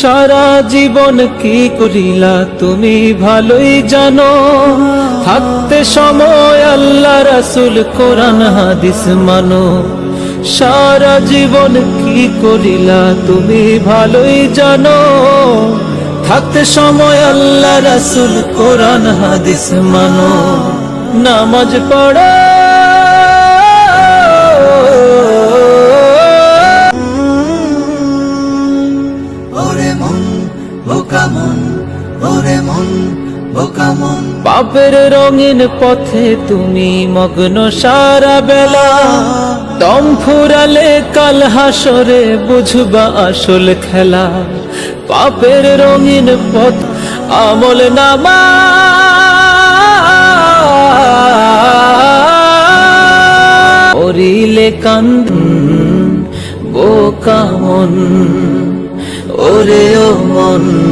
সারা জীবন কি করিলা তুমি ভালোই জানো। থাকতে সময় আল্লাহ রাসুল কোরআন, হাদিস মানো। সারা জীবন কি করিলা তুমি ভালোই জানো। থাকতে সময় আল্লাহ রাসুল কোরআন, হাদিস মানো। নামাজ পড়া বোকা মন ওরে মন বোকা মন পাপের রঙিন পথে তুমি মগ্ন সারা বেলা। দম ফুরালে কাল হাসরে বুঝবা আসল খেলা। পাপের রঙিন পথ, আমল নামা। ওরিলে কান্দ বোকা মন ওরে ও মন